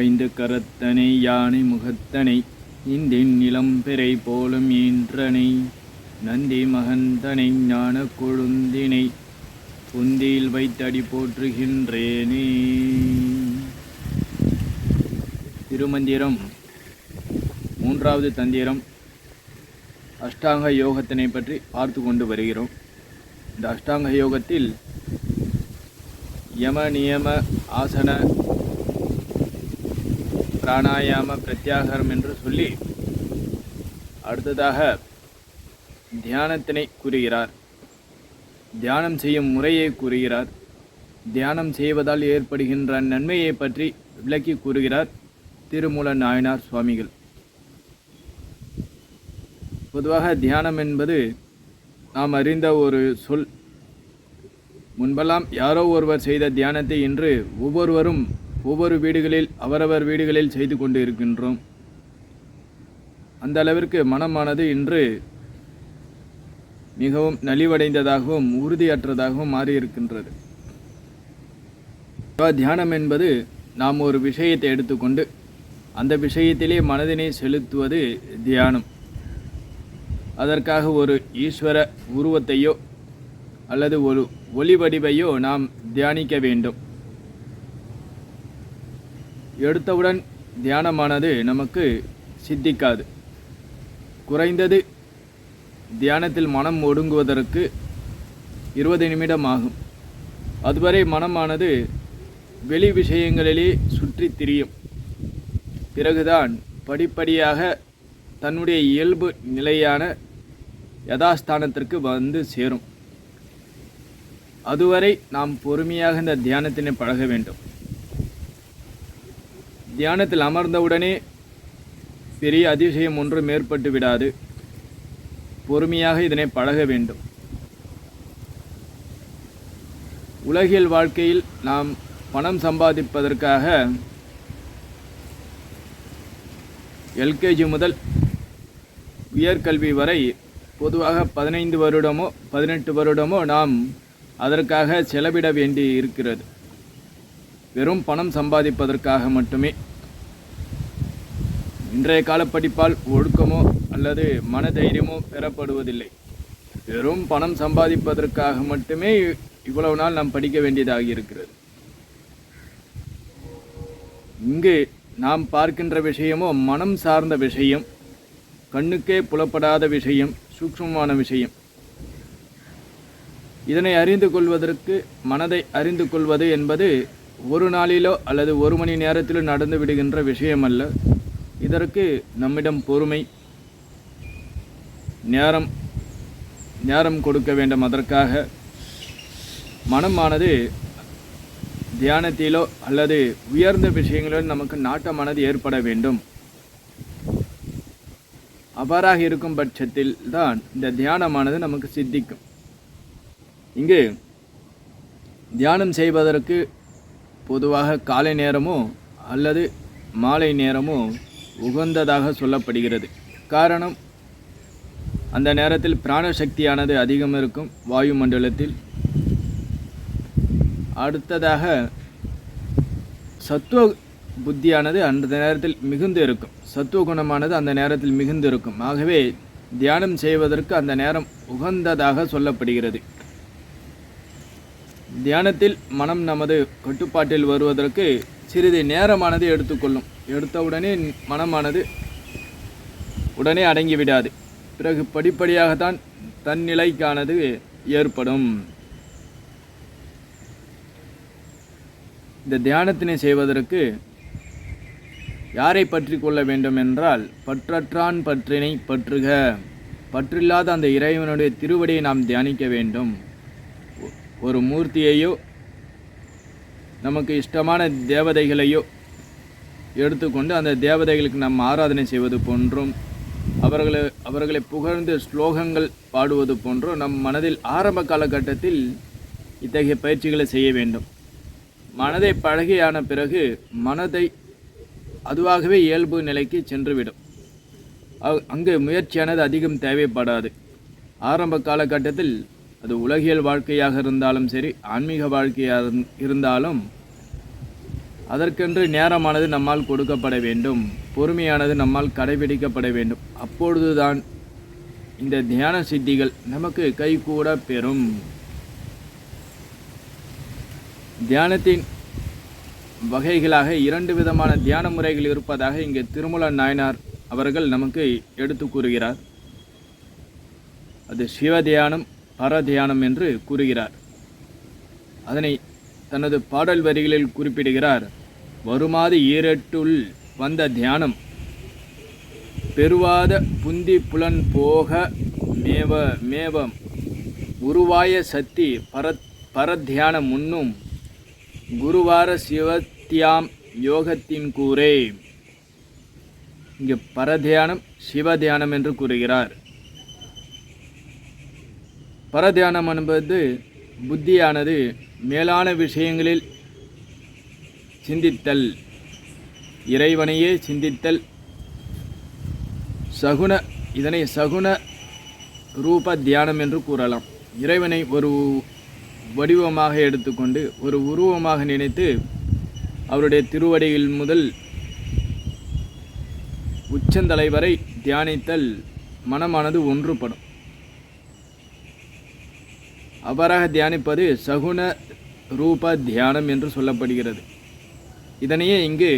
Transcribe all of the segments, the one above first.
ஐந்து கரத்தனை யானை முகத்தனை இந்தின் நிலம்பெறை போலும் ஈன்றனை நந்தி மகந்தனை ஞான கொழுந்தினை புந்தியில் வைத்தடி போற்றுகின்றேனே. திருமந்திரம் மூன்றாவது தந்திரம் அஷ்டாங்க யோகத்தினை பற்றி பார்த்து கொண்டு வருகிறோம். இந்த அஷ்டாங்க யோகத்தில் யம நியம ஆசன பிராணாயாம பிரத்யாகாரம் என்று சொல்லி அடுத்ததாக தியானத்தினை கூறுகிறார். தியானம் செய்யும் முறையை கூறுகிறார். தியானம் செய்வதால் ஏற்படுகின்ற நன்மையை பற்றி விளக்கி கூறுகிறார் திருமூல நாயனார் சுவாமிகள். பொதுவாக தியானம் என்பது நாம் அறிந்த ஒரு சொல். முன்பெல்லாம் யாரோ ஒருவர் செய்த தியானத்தை இன்று ஒவ்வொருவரும் ஒவ்வொரு வீடுகளில் அவரவர் வீடுகளில் செய்து கொண்டு இருக்கின்றோம் அந்த அளவிற்கு மனமானது இன்று மிகவும் நலிவடைந்ததாகவும் உறுதியற்றதாகவும் மாறியிருக்கின்றது. தியானம் என்பது நாம் ஒரு விஷயத்தை எடுத்துக்கொண்டு அந்த விஷயத்திலே மனதினை செலுத்துவது தியானம். அதற்காக ஒரு ஈஸ்வர உருவத்தையோ அல்லது ஒரு ஒளி வடிவையோ நாம் தியானிக்க வேண்டும். எடுத்தவுடன் தியானமானது நமக்கு சித்திக்காது. குறைந்தது தியானத்தில் மனம் ஒடுங்குவதற்கு இருபது நிமிடம் ஆகும். அதுவரை மனமானது வெளி விஷயங்களிலே சுற்றி திரியும். பிறகுதான் படிப்படியாக தன்னுடைய இயல்பு நிலையான யதாஸ்தானத்திற்கு வந்து சேரும். அதுவரை நாம் பொறுமையாக இந்த தியானத்தினை பழக வேண்டும். தியானத்தில் அமர்ந்தவுடனே பெரிய அதிசயம் ஒன்றும் ஏற்பட்டு விடாது. பொறுமையாக இதனை பழக வேண்டும். உலகியல் வாழ்க்கையில் நாம் பணம் சம்பாதிப்பதற்காக எல்கேஜி முதல் உயர்கல்வி வரை பொதுவாக பதினைந்து வருடமோ பதினெட்டு வருடமோ நாம் அதற்காக செலவிட வேண்டி இருக்கிறது வெறும் பணம் சம்பாதிப்பதற்காக மட்டுமே. இன்றைய கால படிப்பால் ஒழுக்கமோ அல்லது மனதைரியமோ பெறப்படுவதில்லை. வெறும் பணம் சம்பாதிப்பதற்காக மட்டுமே இவ்வளவு நாள் நாம் படிக்க வேண்டியதாக இருக்கிறது. இங்கு நாம் பார்க்கின்ற விஷயமோ மனம் சார்ந்த விஷயம் கண்ணுக்கே புலப்படாத விஷயம் சூக்ஷ்மமான விஷயம். இதனை அறிந்து கொள்வதற்கு மனதை அறிந்து கொள்வது என்பது ஒரு நாளிலோ அல்லது ஒரு மணி நேரத்திலோ நடந்து விடுகின்ற விஷயம் அல்ல இதற்கு நம்மிடம் பொறுமை நேரம் நேரம் கொடுக்க வேண்டும். அதற்காக மனமானது தியானத்திலோ அல்லது உயர்ந்த விஷயங்களிலோ நமக்கு நாட்டமானது ஏற்பட வேண்டும். அவ்வாறாக இருக்கும் பட்சத்தில் தான் இந்த தியானமானது நமக்கு சித்திக்கும். இங்கு தியானம் செய்வதற்கு பொதுவாக காலை நேரமோ அல்லது மாலை நேரமோ உகந்ததாக சொல்லப்படுகிறது. காரணம் அந்த நேரத்தில் பிராணசக்தியானது அதிகம் இருக்கும். வாயு மண்டலத்தில் அடுத்ததாக சத்துவ புத்தியானது அந்த நேரத்தில் மிகுந்து இருக்கும். சத்துவ குணமானது அந்த நேரத்தில் மிகுந்து இருக்கும். ஆகவே தியானம் செய்வதற்கு அந்த நேரம் உகந்ததாக சொல்லப்படுகிறது. தியானத்தில் மனம் நமது கட்டுப்பாட்டில் வருவதற்கு சிறிது நேரமானது எடுத்துக்கொள்ளும். எடுத்தவுடனே மனமானது உடனே அடங்கிவிடாது. பிறகு படிப்படியாகத்தான் தன்னிலைக்கானது ஏற்படும். இந்த தியானத்தினை செய்வதற்கு யாரை பற்றி கொள்ள வேண்டும் என்றால் பற்றற்றான் பற்றினை பற்றுக. பற்றில்லாத அந்த இறைவனுடைய திருவடியை நாம் தியானிக்க வேண்டும். ஒரு மூர்த்தியையோ நமக்கு இஷ்டமான தேவதைகளையோ எடுத்துக்கொண்டு அந்த தேவதைகளுக்கு நாம் ஆராதனை செய்வது போன்றும் அவர்களை அவர்களை புகழ்ந்து ஸ்லோகங்கள் பாடுவது போன்றும் நம் மனதில் ஆரம்ப காலகட்டத்தில் இத்தகைய பயிற்சிகளை செய்ய வேண்டும். மனதை பழகியான பிறகு மனதை அதுவாகவே இயல்பு நிலைக்கு சென்றுவிடும். அங்கு முயற்சியானது அதிகம் தேவைப்படாது. ஆரம்ப காலகட்டத்தில் அது உலகியல் வாழ்க்கையாக இருந்தாலும் சரி ஆன்மீக வாழ்க்கையாக இருந்தாலும் அதற்கென்று நேரமானது நம்மால் கொடுக்கப்பட வேண்டும். பொறுமையானது நம்மால் கடைபிடிக்கப்பட வேண்டும். அப்பொழுதுதான் இந்த தியான சித்திகள் நமக்கு கைகூட பெறும். தியானத்தின் வகைகளாக இரண்டு விதமான தியான முறைகள் இருப்பதாக இங்கே திருமல நாயனார் அவர்கள் நமக்கு எடுத்து கூறுகிறார். அது சிவ தியானம் பரதியானம் என்று கூறுகிறார். அதனை தனது பாடல் வரிகளில் குறிப்பிடுகிறார். வருமாத ஈரட்டுள் வந்த தியானம். பெருவாத புந்தி புலன் போக மேவ மேவம். உருவாய சக்தி பர பரத்தியானம் முன்னும் குருவார சிவத்தியாம் யோகத்தின் கூரே. இங்கு பரதியானம் சிவதியானம் என்று கூறுகிறார். பரதியானம் என்பது புத்தியானது மேலான விஷயங்களில் சிந்தித்தல் இறைவனையே சிந்தித்தல். சகுன இதனை சகுன ரூப தியானம் என்று கூறலாம். இறைவனை ஒரு வடிவமாக எடுத்துக்கொண்டு ஒரு உருவமாக நினைத்து அவருடைய திருவடியில் முதல் உச்சந்தலை வரை தியானித்தல் மனமானது ஒன்றுபடும். அவ்வாறாக தியானிப்பது சகுன ரூப தியானம் என்று சொல்லப்படுகிறது. இதனையே இங்கு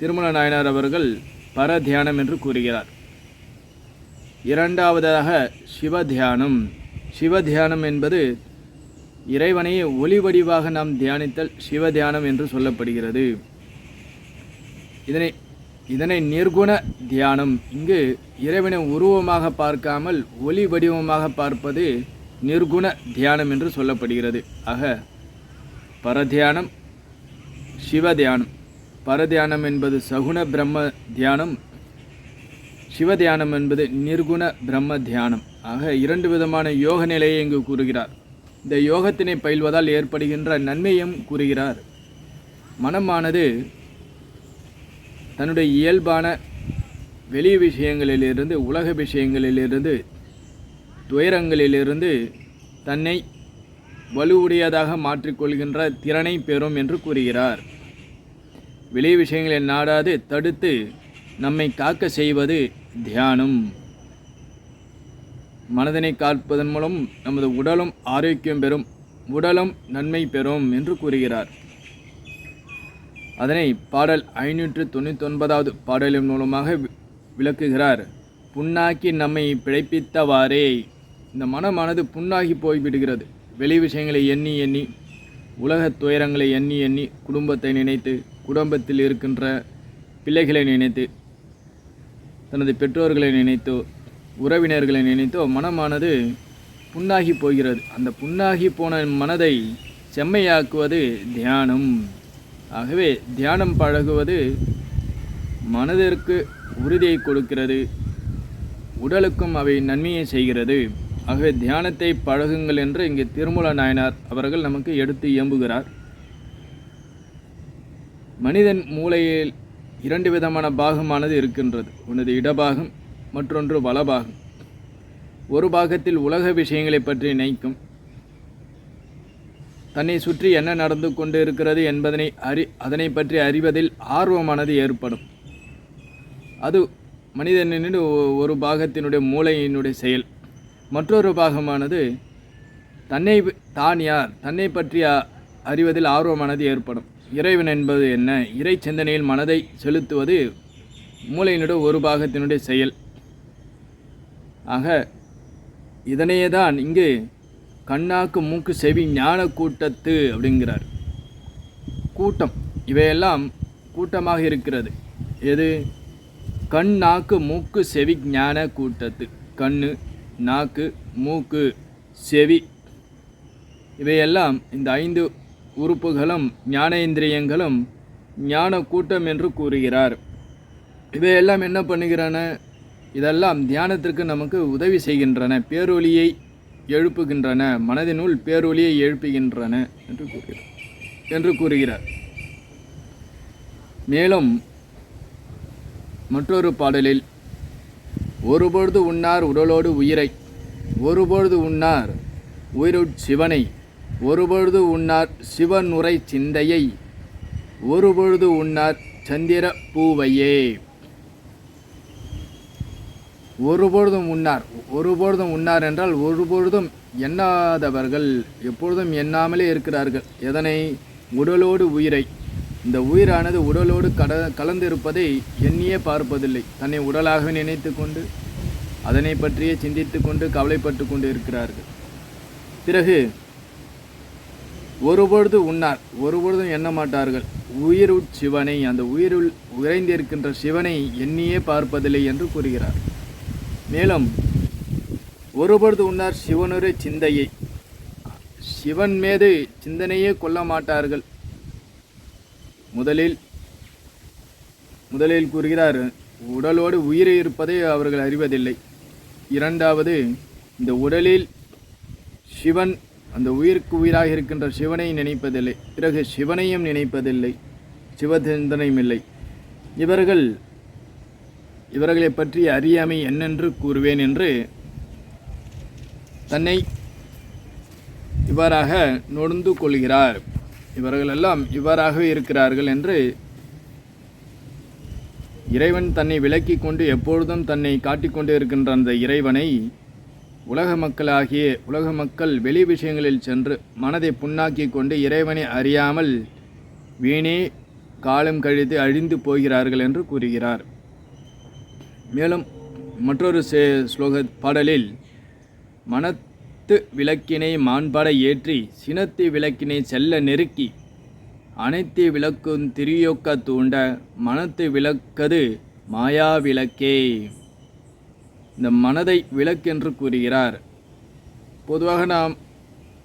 திருமண நாயனார் அவர்கள் பர தியானம் என்று கூறுகிறார். இரண்டாவதாக சிவ தியானம். சிவ தியானம் என்பது இறைவனையே ஒளி வடிவாக நாம் தியானித்தல் சிவ தியானம் என்று சொல்லப்படுகிறது. இதனை இதனை நிர்குண தியானம். இங்கு இறைவனை உருவமாக பார்க்காமல் ஒளி வடிவமாக பார்ப்பது நிர்குண தியானம் என்று சொல்லப்படுகிறது. ஆக பரதியானம் சிவ தியானம் பரதியானம் என்பது சகுண பிரம்ம தியானம். சிவதியானம் என்பது நிர்குண பிரம்ம தியானம். ஆக இரண்டு விதமான யோக நிலையை இங்கு கூறுகிறார். இந்த யோகத்தினை பயில்வதால் ஏற்படுகின்ற நன்மையும் கூறுகிறார். மனமானது தன்னுடைய இயல்பான வெளி விஷயங்களிலிருந்து உலக விஷயங்களிலிருந்து துயரங்களிலிருந்து தன்னை வலுவுடையதாக மாற்றிக்கொள்கின்ற திறனை பெறும் என்று கூறுகிறார். வெளி விஷயங்களை நாடாது தடுத்து நம்மை காக்க செய்வது தியானம். மனதினை காப்பதன் மூலம் நமது உடலும் ஆரோக்கியம் பெறும் உடலும் நன்மை பெறும் என்று கூறுகிறார். அதனை பாடல் ஐநூற்று தொண்ணூற்றி ஒன்பதாவது பாடலின் மூலமாக விளக்குகிறார். புண்ணாக்கி நம்மை பிழைப்பித்தவாறே இந்த மனமானது புண்ணாகி போய்விடுகிறது வெளி விஷயங்களை எண்ணி எண்ணி உலகத் துயரங்களை எண்ணி எண்ணி குடும்பத்தை நினைத்து குடும்பத்தில் இருக்கின்ற பிள்ளைகளை நினைத்து தனது பெற்றோர்களை நினைத்தோ உறவினர்களை நினைத்தோ மனமானது புண்ணாகி போகிறது. அந்த புண்ணாகி போன மனதை செம்மையாக்குவது தியானம். ஆகவே தியானம் பழகுவது மனதிற்கு உறுதியை கொடுக்கிறது உடலுக்கும் அவை நன்மையை செய்கிறது. ஆகவே தியானத்தை பழகுங்கள் என்று இங்கே திருமூல நாயனார் அவர்கள் நமக்கு எடுத்து இயம்புகிறார். மனிதன் மூளையில் இரண்டு விதமான பாகமானது இருக்கின்றது. ஒன்று இடபாகம் மற்றொன்று வலபாகம். ஒரு பாகத்தில் உலக விஷயங்களை பற்றி நினைக்கும். தன்னை சுற்றி என்ன நடந்து கொண்டு இருக்கிறது என்பதனை அறி அதனை பற்றி அறிவதில் ஆர்வமானது ஏற்படும். அது மனிதனின் ஒரு பாகத்தினுடைய மூளையினுடைய செயல். மற்றொரு பாகமானது தன்னை தான் யார்? தன்னை பற்றி அறிவதில் ஆர்வமானது ஏற்படும். இறைவன் என்பது என்ன? இறை சிந்தனையில் மனதை செலுத்துவது மூளையினுடைய ஒரு பாகத்தினுடைய செயல். ஆக இதனையே தான் இங்கு கண்ணாக்கு மூக்கு செவி ஞான கூட்டத்து அப்படிங்கிறார். கூட்டம். இவையெல்லாம் கூட்டமாக இருக்கிறது. எது? கண் நாக்கு மூக்கு செவி ஞான கூட்டத்து. கண்ணு நாக்கு மூக்கு செவி இவையெல்லாம் இந்த ஐந்து உறுப்புகளும் ஞானேந்திரியங்களும் ஞான கூட்டம் என்று கூறுகிறார். இவையெல்லாம் என்ன பண்ணுகிறன? இதெல்லாம் தியானத்திற்கு நமக்கு உதவி செய்கின்றன. பேரொலியை எழுப்புகின்றன. மனதினுள் பேரொலியை எழுப்புகின்றன என்று கூறுகிறார். என்று கூறுகிறார். மேலும் மற்றொரு பாடலில் ஒருபொழுது உண்ணார் உடலோடு உயிரை ஒருபொழுது உண்ணார் உயிருட் சிவனை ஒருபொழுது உண்ணார் சிவனுரை சிந்தையை ஒரு பொழுது உண்ணார் சந்திர பூவையே. ஒருபொழுதும் உண்ணார் ஒருபொழுதும் உண்ணார் என்றால் ஒருபொழுதும் எண்ணாதவர்கள் எப்பொழுதும் எண்ணாமலே இருக்கிறார்கள். எதனை? உடலோடு உயிரை. இந்த உயிரானது உடலோடு கட கலந்திருப்பதை எண்ணியே பார்ப்பதில்லை. தன்னை உடலாக நினைத்து கொண்டு அதனை பற்றியே சிந்தித்து கொண்டு கவலைப்பட்டு கொண்டு இருக்கிறார்கள் பிறகு ஒருபொழுது உண்ணார். ஒருபொழுதும் எண்ண மாட்டார்கள். உயிருள் சிவனை அந்த உயிருள் உறைந்திருக்கின்ற சிவனை எண்ணியே பார்ப்பதில்லை என்று கூறுகிறார். மேலும் ஒருபொழுது உண்ணார் சிவனுரை சிந்தையை. சிவன் மீது சிந்தனையே கொள்ள மாட்டார்கள். முதலில் முதலில் கூறுகிறார் உடலோடு உயிர் இருப்பதை அவர்கள் அறிவதில்லை. இரண்டாவது இந்த உடலில் சிவன் அந்த உயிருக்கு உயிராக இருக்கின்ற சிவனை நினைப்பதில்லை. பிறகு சிவனையும் நினைப்பதில்லை. சிவசிந்தனையும் இல்லை. இவர்கள் இவர்களை பற்றி அறியாமை என்னென்று கூறுவேன் என்று தன்னை இவ்வாறாக நொந்து கொள்கிறார். இவர்களெல்லாம் இவ்வாறாகவே இருக்கிறார்கள் என்று இறைவன் தன்னை விலக்கி கொண்டு எப்பொழுதும் தன்னை காட்டிக்கொண்டு இருக்கின்ற அந்த இறைவனை உலக மக்களாகிய உலக மக்கள் வெளி விஷயங்களில் சென்று மனதை புண்ணாக்கி கொண்டு இறைவனை அறியாமல் வீணே காலம் கழித்து அழிந்து போகிறார்கள் என்று கூறுகிறார். மேலும் மற்றொரு சே ஸ்லோக பாடலில் சினத்து விளக்கினை மாண்பட ஏற்றி சினத்து விளக்கினை செல்ல நெருக்கி அனைத்து விளக்கும் திரியோக்க தூண்ட மனத்து விளக்கது மாயா விளக்கே. இந்த மனதை விளக்கென்று கூறுகிறார். பொதுவாக நாம்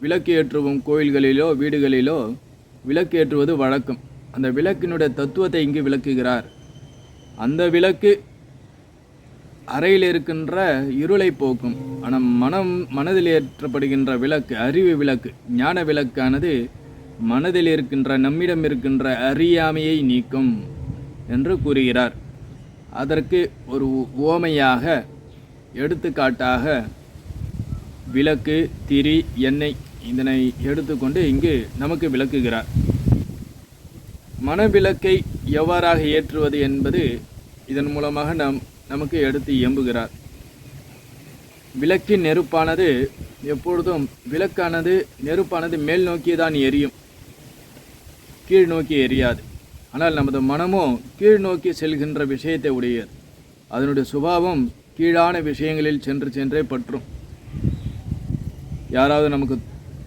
விளக்கு ஏற்றுவோம் கோயில்களிலோ வீடுகளிலோ விளக்கு ஏற்றுவது வழக்கம். அந்த விளக்கினுடைய தத்துவத்தை இங்கு விளக்குகிறார். அந்த விளக்கு அறையில் இருக்கின்ற இருளை போக்கும். ஆனால் மனம் மனதில் ஏற்றப்படுகின்ற விளக்கு அறிவு விளக்கு ஞான விளக்கானது மனதில் இருக்கின்ற நம்மிடம் இருக்கின்ற அறியாமையை நீக்கும் என்று கூறுகிறார். அதற்கு ஒரு ஓமையாக எடுத்துக்காட்டாக விளக்கு திரி எண்ணெய் இதனை எடுத்துக்கொண்டு இங்கு நமக்கு விளக்குகிறார். மனவிளக்கை எவ்வாறாக ஏற்றுவது என்பது இதன் மூலமாக நாம் நமக்கு எடுத்து இயம்புகிறார். விளக்கின் நெருப்பானது எப்பொழுதும் விளக்கானது நெருப்பானது மேல் நோக்கி தான் எரியும். கீழ் நோக்கி எரியாது. ஆனால் நமது மனமோ கீழ் நோக்கி செல்கின்ற விஷயத்தை உடையது. அதனுடைய சுபாவம் கீழான விஷயங்களில் சென்று சென்றே பற்றும். யாராவது நமக்கு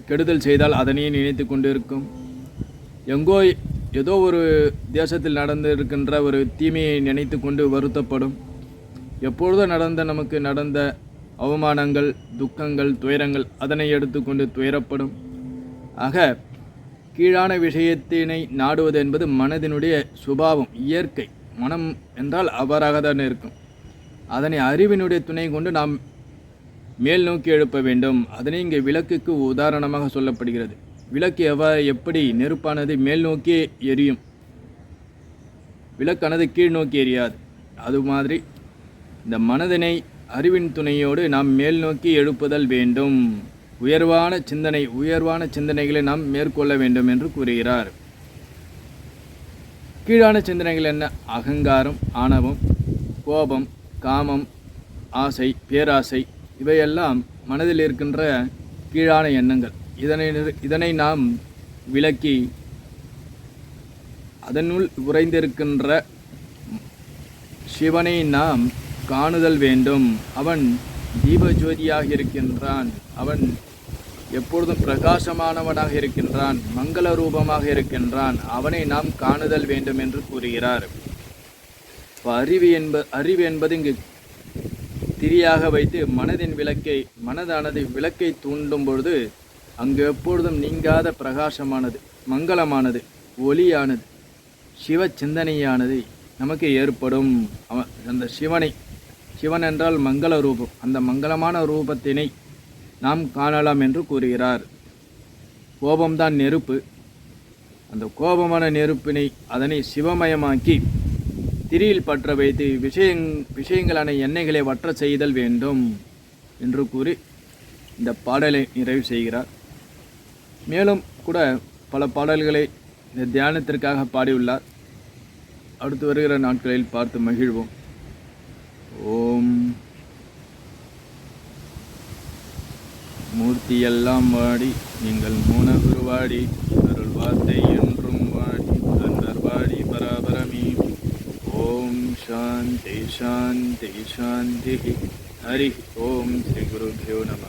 கெடுதல் செய்தால் அதனையே நினைத்து கொண்டு இருக்கும் எங்கோ ஏதோ ஒரு தேசத்தில் நடந்து இருக்கின்ற ஒரு தீமையை நினைத்து கொண்டு வருத்தப்படும். எப்பொழுதும் நடந்த நமக்கு நடந்த அவமானங்கள் துக்கங்கள் துயரங்கள் அதனை எடுத்துக்கொண்டு துயரப்படும். ஆக கீழான விஷயத்தினை நாடுவது என்பது மனதினுடைய சுபாவம் இயற்கை. மனம் என்றால் அவராக தான் இருக்கும். அதனை அறிவினுடைய துணை கொண்டு நாம் மேல் நோக்கி எழுப்ப வேண்டும். அதனை இங்கே விளக்குக்கு உதாரணமாக சொல்லப்படுகிறது. விளக்கு எவ எப்படி நெருப்பானது மேல் நோக்கியே எரியும். விளக்கானது கீழ் நோக்கி எரியாது. அது மாதிரி இந்த மனதினை அறிவின் துணையோடு நாம் மேல் நோக்கி எழுப்புதல் வேண்டும். உயர்வான சிந்தனை உயர்வான சிந்தனைகளை நாம் மேற்கொள்ள வேண்டும் என்று கூறுகிறார். கீழான சிந்தனைகள் என்ன? அகங்காரம் ஆணவம் கோபம் காமம் ஆசை பேராசை இவையெல்லாம் மனதில் இருக்கின்ற கீழான எண்ணங்கள். இதனை இதனை நாம் விளக்கி அதனுள் உறைந்திருக்கின்ற சிவனை நாம் காணுதல் வேண்டும். அவன் தீபஜோதியாக இருக்கின்றான் அவன் எப்பொழுதும் பிரகாசமானவனாக இருக்கின்றான். மங்கள ரூபமாக இருக்கின்றான். அவனை நாம் காணுதல் வேண்டும் என்று கூறுகிறார். இப்போ அறிவு என்ப அறிவு என்பது இங்கு திரியாக வைத்து மனதின் விளக்கை மனதானது விளக்கை தூண்டும் பொழுது அங்கு எப்பொழுதும் நீங்காத பிரகாசமானது மங்களமானது ஒளியானது சிவ சிந்தனையானது நமக்கு ஏற்படும். அவன் அந்த சிவனை சிவன் என்றால் மங்கள ரூபம். அந்த மங்களமான ரூபத்தினை நாம் காணலாம் என்று கூறுகிறார். கோபம்தான் நெருப்பு. அந்த கோபமான நெருப்பினை அதனை சிவமயமாக்கி திரியில் பற்ற வைத்து விஷயங் விஷயங்களான எண்ணெய்களை வற்ற செய்தல் வேண்டும் என்று கூறி இந்த பாடலை நிறைவு செய்கிறார். மேலும் கூட பல பாடல்களை இந்த தியானத்திற்காக பாடியுள்ளார். அடுத்து வருகிற நாட்களில் பார்த்து மகிழ்வோம். ஓம். மூர்த்தியெல்லாம் வாடி நீங்கள் மூனகுருவாடி அருள் வார்த்தை என்றும் வாடி அன்பர் வாடி பராபரமே. ஓம் சாந்தி சாந்தி சாந்தி. ஹரி ஓம் ஸ்ரீ குருபியோ நம.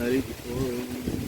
ஹரி ஓம்.